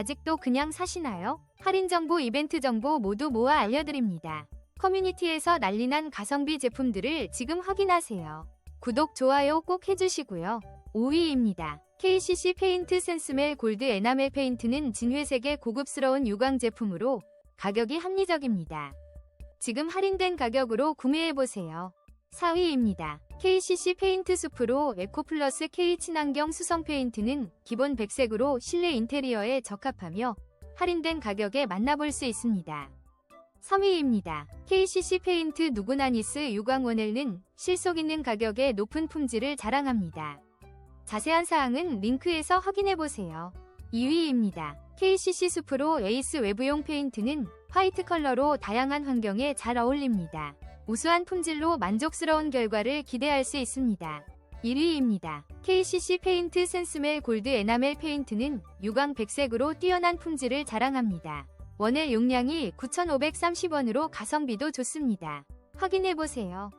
아직도 그냥 사시나요? 할인 정보, 이벤트 정보 모두 모아 알려드립니다. 커뮤니티에서 난리난 가성비 제품들을 지금 확인하세요. 구독, 좋아요 꼭 해주시고요. 5위입니다. KCC 페인트 센스멜 골드 에나멜 페인트는 진회색의 고급스러운 유광 제품으로 가격이 합리적입니다. 지금 할인된 가격으로 구매해보세요. 4위입니다. KCC 페인트 수프로 에코플러스 K 친환경 수성 페인트는 기본 백색으로 실내 인테리어에 적합하며 할인된 가격에 만나볼 수 있습니다. 3위입니다. KCC 페인트 누구나니스 유광원엘는 실속 있는 가격에 높은 품질을 자랑합니다. 자세한 사항은 링크에서 확인해보세요. 2위입니다. KCC 수프로 에이스 외부용 페인트는 화이트 컬러로 다양한 환경에 잘 어울립니다. 우수한 품질로 만족스러운 결과를 기대할 수 있습니다. 1위입니다. KCC 페인트 센스멜 골드 에나멜 페인트는 유광 백색으로 뛰어난 품질을 자랑합니다. 원의 용량이 9,530원으로 가성비도 좋습니다. 확인해보세요.